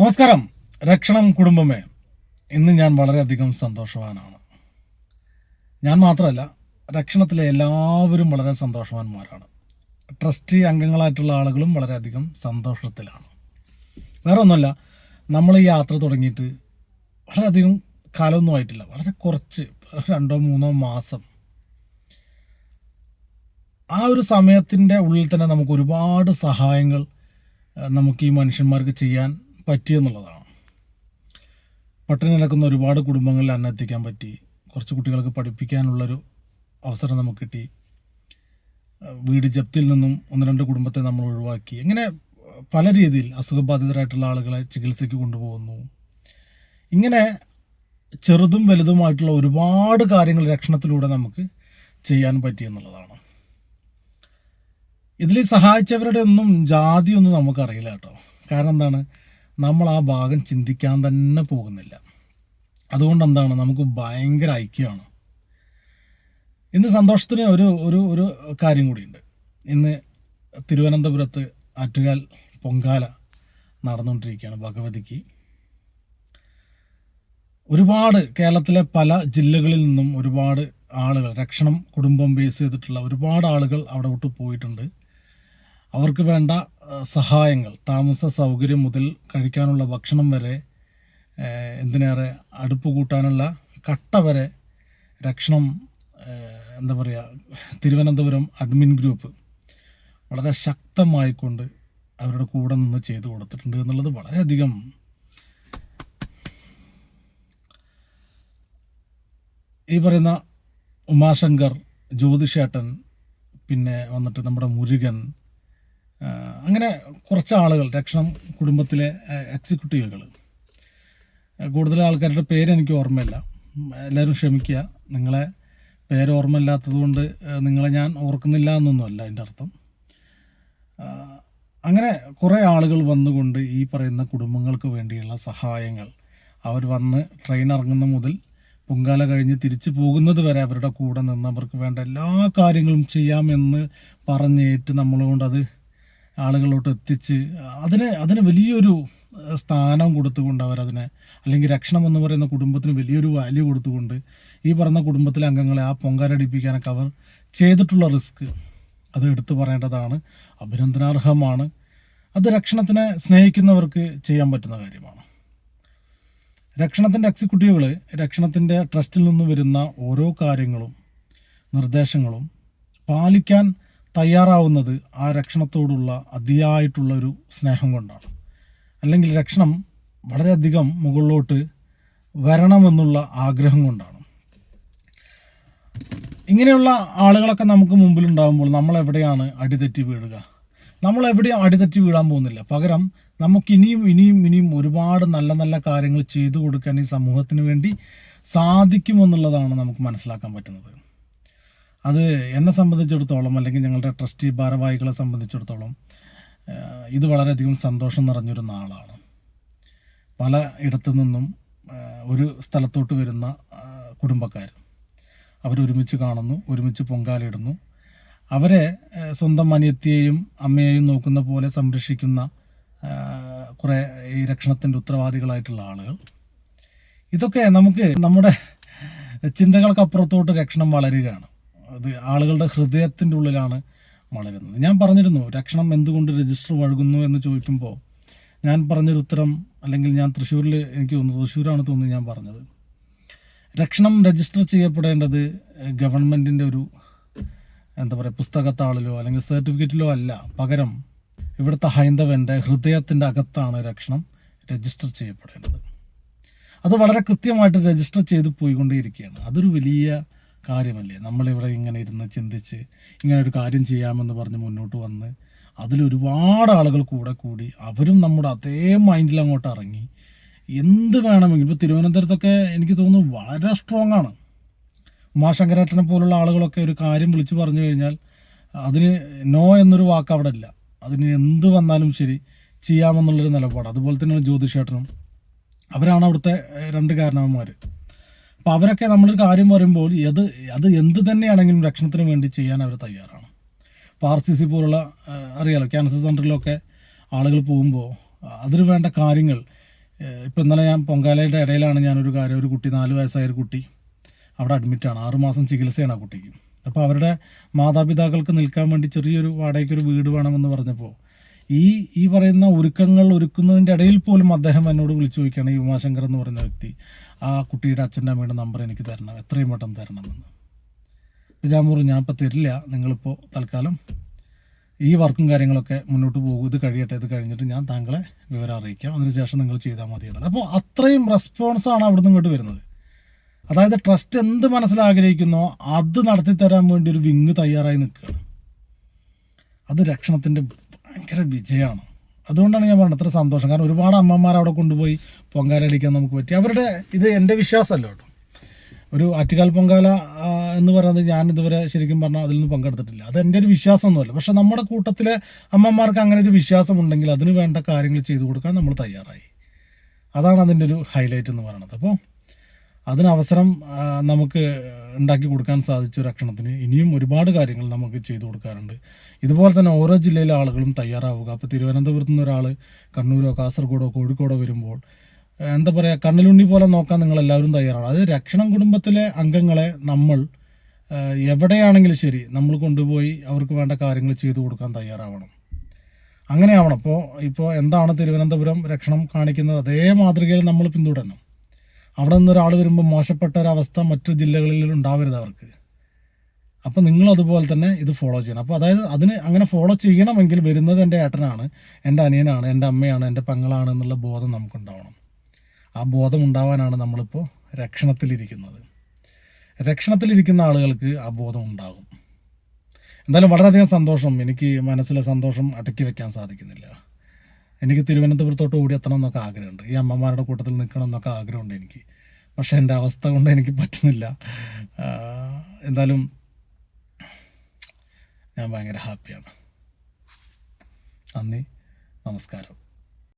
നമസ്കാരം. രക്ഷണം കുടുംബമേ. ഇന്ന് ഞാൻ വളരെയധികം സന്തോഷവാനാണ്. ഞാൻ മാത്രമല്ല രക്ഷണത്തിലെ എല്ലാവരും വളരെ സന്തോഷവാന്മാരാണ്. ട്രസ്റ്റി അംഗങ്ങളായിട്ടുള്ള ആളുകളും വളരെയധികം സന്തോഷത്തിലാണ്. വേറെ ഒന്നുമല്ല നമ്മൾ ഈ യാത്ര തുടങ്ങിയിട്ട് വളരെയധികം കാലമൊന്നും ആയിട്ടില്ല. വളരെ കുറച്ച് രണ്ടോ മൂന്നോ മാസം. ആ ഒരു സമയത്തിന്റെ ഉള്ളിൽ തന്നെ നമുക്ക് ഒരുപാട് സഹായങ്ങൾ നമുക്ക് ഈ മനുഷ്യന്മാർക്ക് ചെയ്യാൻ പറ്റിയെന്നുള്ളതാണ്. പട്ടിണി കിടക്കുന്ന ഒരുപാട് കുടുംബങ്ങളിൽ അന്നം എത്തിക്കാൻ പറ്റി. കുറച്ച് കുട്ടികൾക്ക് പഠിപ്പിക്കാനുള്ളൊരു അവസരം നമുക്ക് കിട്ടി. വീട് ജപ്തിയിൽ നിന്നും ഒന്ന് രണ്ട് കുടുംബത്തെ നമ്മൾ ഒഴിവാക്കി. ഇങ്ങനെ പല രീതിയിൽ അസുഖബാധിതരായിട്ടുള്ള ആളുകളെ ചികിത്സയ്ക്ക് കൊണ്ടുപോകുന്നു. ഇങ്ങനെ ചെറുതും വലുതുമായിട്ടുള്ള ഒരുപാട് കാര്യങ്ങൾ രക്ഷണത്തിലൂടെ നമുക്ക് ചെയ്യാൻ പറ്റിയെന്നുള്ളതാണ് ഇതിൽ സഹായിച്ചവരുടെ ഒന്നും ജാതിയൊന്നും നമുക്കറിയില്ല കേട്ടോ. കാരണം എന്താണ്? നമ്മൾ ആ ഭാഗം ചിന്തിക്കാൻ തന്നെ പോകുന്നില്ല. അതുകൊണ്ട് എന്താണ് നമുക്ക് ഭയങ്കര ഐക്യമാണ്. ഇന്ന് സന്തോഷത്തിന് ഒരു ഒരു ഒരു കാര്യം കൂടിയുണ്ട്. ഇന്ന് തിരുവനന്തപുരത്ത് ആറ്റുകാൽ പൊങ്കാല നടന്നുകൊണ്ടിരിക്കുകയാണ് ഭഗവതിക്ക്. ഒരുപാട് കേരളത്തിലെ പല ജില്ലകളിൽ നിന്നും ഒരുപാട് ആളുകൾ രക്ഷണം കുടുംബം ബേസ് ചെയ്തിട്ടുള്ള ഒരുപാട് ആളുകൾ അവിടെ വിട്ട് പോയിട്ടുണ്ട്. അവർക്ക് വേണ്ട സഹായങ്ങൾ താമസ സൗകര്യം മുതൽ കഴിക്കാനുള്ള ഭക്ഷണം വരെ എന്തിനേറെ അടുപ്പ് കൂട്ടാനുള്ള കട്ട വരെ രക്ഷണം എന്താ പറയുക തിരുവനന്തപുരം അഡ്മിൻ ഗ്രൂപ്പ് വളരെ ശക്തമായിക്കൊണ്ട് അവരുടെ കൂടെ നിന്ന് ചെയ്തു കൊടുത്തിട്ടുണ്ട് എന്നുള്ളത് വളരെയധികം ഈ പറയുന്ന ഉമാശങ്കർ ജ്യോതിഷേട്ടൻ പിന്നെ വന്നിട്ട് നമ്മുടെ മുരുകൻ അങ്ങനെ കുറച്ച് ആളുകൾ രക്ഷണം കുടുംബത്തിലെ എക്സിക്യൂട്ടീവുകൾ കൂടുതൽ ആൾക്കാരുടെ പേര് എനിക്ക് ഓർമ്മയില്ല. എല്ലാവരും ക്ഷമിക്കുക. നിങ്ങളെ പേര് ഓർമ്മയില്ലാത്തത് കൊണ്ട് നിങ്ങളെ ഞാൻ ഓർക്കുന്നില്ല എന്നൊന്നുമല്ല അതിന്റെ അർത്ഥം. അങ്ങനെ കുറേ ആളുകൾ വന്നുകൊണ്ട് ഈ പറയുന്ന കുടുംബങ്ങൾക്ക് വേണ്ടിയുള്ള സഹായങ്ങൾ അവർ വന്ന് ട്രെയിൻ ഇറങ്ങുന്ന മുതൽ പൊങ്കാല കഴിഞ്ഞ് തിരിച്ചു പോകുന്നത് വരെ അവരുടെ കൂടെ നിന്ന് അവർക്ക് വേണ്ട എല്ലാ കാര്യങ്ങളും ചെയ്യാമെന്ന് പറഞ്ഞേറ്റ് നമ്മളെ അത് ആളുകളോട്ട് എത്തിച്ച് അതിന് അതിന് വലിയൊരു സ്ഥാനം കൊടുത്തുകൊണ്ട് അവരതിനെ അല്ലെങ്കിൽ രക്ഷണം എന്ന് പറയുന്ന കുടുംബത്തിന് വലിയൊരു വാല്യൂ കൊടുത്തുകൊണ്ട് ഈ പറഞ്ഞ കുടുംബത്തിലെ അംഗങ്ങളെ ആ പൊങ്കാലടിപ്പിക്കാനൊക്കെ അവർ ചെയ്തിട്ടുള്ള റിസ്ക്. അത് എടുത്തു പറയേണ്ടതാണ്. അഭിനന്ദനാർഹമാണ്. അത് രക്ഷണത്തിനെ സ്നേഹിക്കുന്നവർക്ക് ചെയ്യാൻ പറ്റുന്ന കാര്യമാണ്. രക്ഷണത്തിന്റെ എക്സിക്യൂട്ടീവുകൾ രക്ഷണത്തിന്റെ ട്രസ്റ്റിൽ നിന്ന് വരുന്ന ഓരോ കാര്യങ്ങളും നിർദ്ദേശങ്ങളും പാലിക്കാൻ തയ്യാറാവുന്നത് ആ രക്ഷണത്തോടുള്ള അതിയായിട്ടുള്ള ഒരു സ്നേഹം കൊണ്ടാണ്. അല്ലെങ്കിൽ രക്ഷണം വളരെയധികം മുകളിലോട്ട് വരണമെന്നുള്ള ആഗ്രഹം കൊണ്ടാണ്. ഇങ്ങനെയുള്ള ആളുകളൊക്കെ നമുക്ക് മുമ്പിലുണ്ടാകുമ്പോൾ നമ്മൾ എവിടെയാണ് അടിതെറ്റി വീഴുക? നമ്മൾ എവിടെയും അടിതെറ്റി വീഴാൻ പോകുന്നില്ല. പകരം നമുക്ക് ഇനിയും ഇനിയും ഇനിയും ഒരുപാട് നല്ല നല്ല കാര്യങ്ങൾ ചെയ്തു കൊടുക്കാൻ ഈ സമൂഹത്തിന് വേണ്ടി സാധിക്കുമെന്നുള്ളതാണ് നമുക്ക് മനസ്സിലാക്കാൻ പറ്റുന്നത്. അത് എന്നെ സംബന്ധിച്ചിടത്തോളം അല്ലെങ്കിൽ ഞങ്ങളുടെ ട്രസ്റ്റി ഭാരവാഹികളെ സംബന്ധിച്ചിടത്തോളം ഇത് വളരെയധികം സന്തോഷം നിറഞ്ഞൊരു നാളാണ്. പല ഇടത്തു നിന്നും ഒരു സ്ഥലത്തോട്ട് വരുന്ന കുടുംബക്കാർ അവരൊരുമിച്ച് കാണുന്നു ഒരുമിച്ച് പൊങ്കാലിടുന്നു അവരെ സ്വന്തം അനിയത്തിയെയും അമ്മയെയും നോക്കുന്ന പോലെ സംരക്ഷിക്കുന്ന കുറേ ഈ രക്ഷണത്തിന്റെ ഉത്തരവാദികളായിട്ടുള്ള ആളുകൾ. ഇതൊക്കെ നമുക്ക് നമ്മുടെ ചിന്തകൾക്കപ്പുറത്തോട്ട് രക്ഷണം വളരുകയാണ്. അത് ആളുകളുടെ ഹൃദയത്തിന്റെ ഉള്ളിലാണ് വളരുന്നത് ഞാൻ പറഞ്ഞിരുന്നു രക്ഷണം എന്തുകൊണ്ട് രജിസ്റ്റർ വഴുകുന്നു എന്ന് ചോദിക്കുമ്പോൾ ഞാൻ പറഞ്ഞൊരു ഉത്തരം അല്ലെങ്കിൽ ഞാൻ തൃശ്ശൂരിൽ എനിക്ക് തോന്നുന്നു തൃശ്ശൂരാണ് തോന്നുന്നു ഞാൻ പറഞ്ഞത്. രക്ഷണം രജിസ്റ്റർ ചെയ്യപ്പെടേണ്ടത് ഗവൺമെന്റിന്റെ ഒരു എന്താ പറയുക പുസ്തകത്താളിലോ അല്ലെങ്കിൽ സർട്ടിഫിക്കറ്റിലോ അല്ല. പകരം ഇവിടുത്തെ ഹൈന്ദവന്റെ ഹൃദയത്തിന്റെ അകത്താണ് രക്ഷണം രജിസ്റ്റർ ചെയ്യപ്പെടേണ്ടത്. അത് വളരെ കൃത്യമായിട്ട് രജിസ്റ്റർ ചെയ്ത് പോയിക്കൊണ്ടേയിരിക്കുകയാണ്. അതൊരു വലിയ കാര്യമല്ലേ? നമ്മളിവിടെ ഇങ്ങനെ ഇരുന്ന് ചിന്തിച്ച് ഇങ്ങനെ ഒരു കാര്യം ചെയ്യാമെന്ന് പറഞ്ഞ് മുന്നോട്ട് വന്ന് അതിലൊരുപാട് ആളുകൾ കൂടെ കൂടി അവരും നമ്മുടെ അതേ മൈൻഡിൽ അങ്ങോട്ട് ഇറങ്ങി. എന്ത് വേണമെങ്കിലും ഇപ്പോൾ തിരുവനന്തപുരത്തൊക്കെ എനിക്ക് തോന്നുന്നു വളരെ സ്ട്രോങ് ആണ്. ഉമാശങ്കരേട്ടനെ പോലുള്ള ആളുകളൊക്കെ ഒരു കാര്യം വിളിച്ചു പറഞ്ഞു കഴിഞ്ഞാൽ അതിന് നോ എന്നൊരു വാക്ക് അവിടെ ഇല്ല. അതിന് എന്ത് വന്നാലും ശരി ചെയ്യാമെന്നുള്ളൊരു നിലപാട്. അതുപോലെ തന്നെയാണ് ജ്യോതിഷേട്ടനും. അവരാണ് അവിടുത്തെ രണ്ട് കാരണവന്മാർ അപ്പോൾ അവരൊക്കെ നമ്മളൊരു കാര്യം പറയുമ്പോൾ അത് അത് എന്ത് തന്നെയാണെങ്കിലും രക്ഷണത്തിന് വേണ്ടി ചെയ്യാൻ അവർ തയ്യാറാണ്. ഇപ്പോൾ ആർ സി സി പോലുള്ള അറിയാലോ ക്യാൻസർ സെന്ററിലൊക്കെ ആളുകൾ പോകുമ്പോൾ അതിന് വേണ്ട കാര്യങ്ങൾ ഇപ്പോൾ ഇന്നലെ ഞാൻ പൊങ്കാലയുടെ ഇടയിലാണ് ഞാനൊരു കാര്യം ഒരു കുട്ടി നാല് വയസ്സായ ഒരു കുട്ടി അവിടെ അഡ്മിറ്റാണ് ആറുമാസം ചികിത്സയാണ് ആ കുട്ടിക്ക്. അപ്പോൾ അവരുടെ മാതാപിതാക്കൾക്ക് നിൽക്കാൻ വേണ്ടി ചെറിയൊരു വാടകയ്ക്കൊരു വീട് വേണമെന്ന് പറഞ്ഞപ്പോൾ ഈ ഈ പറയുന്ന ഒരുക്കങ്ങൾ ഒരുക്കുന്നതിന്റെ ഇടയിൽ പോലും അദ്ദേഹം എന്നോട് വിളിച്ചു ചോദിക്കുകയാണ്. ഈ ഉമാശങ്കർ എന്ന് പറയുന്ന വ്യക്തി ആ കുട്ടിയുടെ അച്ഛന്റെ അമ്മയുടെ നമ്പർ എനിക്ക് തരണം. എത്രയും പെട്ടെന്ന് തരണമെന്ന് പിജാമൂർ പറഞ്ഞു ഞാൻ തരില്ല. നിങ്ങളിപ്പോൾ തൽക്കാലം ഈ വർക്കും കാര്യങ്ങളൊക്കെ മുന്നോട്ട് പോകും. ഇത് കഴിയട്ടെ ഇത് കഴിഞ്ഞിട്ട് ഞാൻ താങ്കളെ വിവരം അറിയിക്കാം. അതിനുശേഷം നിങ്ങൾ ചെയ്താൽ മതി എന്നത് അപ്പോൾ അത്രയും റെസ്പോൺസാണ് അവിടുന്ന് ഇങ്ങോട്ട് വരുന്നത്. അതായത് ട്രസ്റ്റ് എന്ത് മനസ്സിലാഗ്രഹിക്കുന്നോ അത് നടത്തി തരാൻ വേണ്ടി ഒരു വിങ് തയ്യാറായി നിൽക്കുകയാണ്. അത് രക്ഷണത്തിന്റെ ഭയങ്കര വിജയമാണ്. അതുകൊണ്ടാണ് ഞാൻ പറഞ്ഞത് അത്ര സന്തോഷം. കാരണം ഒരുപാട് അമ്മമാർ അവിടെ കൊണ്ടുപോയി പൊങ്കാല അടിക്കാൻ നമുക്ക് പറ്റി. അവരുടെ ഇത് എന്റെ വിശ്വാസമല്ല കേട്ടോ. ഒരു ആറ്റുകാൽ പൊങ്കാല എന്ന് പറയുന്നത് ഞാൻ ഇതുവരെ ശരിക്കും പറഞ്ഞാൽ അതിൽ നിന്ന് പങ്കെടുത്തിട്ടില്ല. അത് എന്റെ ഒരു വിശ്വാസമൊന്നുമല്ല. പക്ഷേ നമ്മുടെ കൂട്ടത്തിലെ അമ്മമാർക്ക് അങ്ങനെ ഒരു വിശ്വാസം ഉണ്ടെങ്കിൽ അതിന് വേണ്ട കാര്യങ്ങൾ ചെയ്തു കൊടുക്കാൻ നമ്മൾ തയ്യാറായി. അതാണ് അതിന്റെ ഒരു ഹൈലൈറ്റ് എന്ന് പറയുന്നത്. അപ്പോൾ അതിന് അവസരം ആ, നമുക്ക് ഉണ്ടാക്കി കൊടുക്കാൻ സാധിച്ച രക്ഷണത്തിന് ഇനിയും ഒരുപാട് കാര്യങ്ങൾ നമുക്ക് ചെയ്തു കൊടുക്കാറുണ്ട്. ഇതുപോലെ തന്നെ ഓരോ ജില്ലയിലെ ആളുകളും തയ്യാറാവുക. അപ്പോൾ തിരുവനന്തപുരത്ത് നിന്ന് ഒരാൾ കണ്ണൂരോ കാസർഗോഡോ കോഴിക്കോടോ വരുമ്പോൾ എന്താ പറയുക കണ്ണിലുണ്ണി പോലെ നോക്കാൻ നിങ്ങൾ എല്ലാവരും തയ്യാറാണ്. അത് രക്ഷണം കുടുംബത്തിലെ അംഗങ്ങളെ നമ്മൾ എവിടെയാണെങ്കിലും ശരി നമ്മൾ കൊണ്ടുപോയി അവർക്ക് വേണ്ട കാര്യങ്ങൾ ചെയ്തു കൊടുക്കാൻ തയ്യാറാവണം. അങ്ങനെയാവണം. അപ്പോൾ ഇപ്പോൾ എന്താണ് തിരുവനന്തപുരം രക്ഷണം കാണിക്കുന്നത്? അതേ മാതൃകയിൽ നമ്മൾ പിന്തുടരണം. അവിടെ നിന്ന് ഒരാൾ വരുമ്പോൾ മോശപ്പെട്ട ഒരവസ്ഥ മറ്റു ജില്ലകളിൽ ഉണ്ടാവരുത് അവർക്ക്. അപ്പോൾ നിങ്ങൾ അതുപോലെ തന്നെ ഇത് ഫോളോ ചെയ്യണം. അപ്പോൾ അതായത് അതിന് അങ്ങനെ ഫോളോ ചെയ്യണമെങ്കിൽ വരുന്നത് എന്റെ ഏട്ടനാണ് എന്റെ അനിയനാണ് എന്റെ അമ്മയാണ് എന്റെ പെങ്ങളാണ് എന്നുള്ള ബോധം നമുക്കുണ്ടാവണം. ആ ബോധം ഉണ്ടാവാനാണ് നമ്മളിപ്പോൾ രക്ഷണത്തിലിരിക്കുന്നത്. രക്ഷണത്തിലിരിക്കുന്ന ആളുകൾക്ക് ആ ബോധം ഉണ്ടാകും. എന്തായാലും വളരെയധികം സന്തോഷം. എനിക്ക് മനസ്സിലെ സന്തോഷം അടക്കി വെക്കാൻ സാധിക്കുന്നില്ല. എനിക്ക് തിരുവനന്തപുരത്തോട്ട് ഓടി എത്തണം എന്നൊക്കെ ആഗ്രഹമുണ്ട്. ഈ അമ്മമാരുടെ കൂട്ടത്തിൽ നിൽക്കണം എന്നൊക്കെ ആഗ്രഹമുണ്ട് എനിക്ക്. പക്ഷെ എന്റെ അവസ്ഥ കൊണ്ട് എനിക്ക് പറ്റുന്നില്ല. എന്തായാലും ഞാൻ ഭയങ്കര ഹാപ്പിയാണ്. നന്ദി. നമസ്കാരം.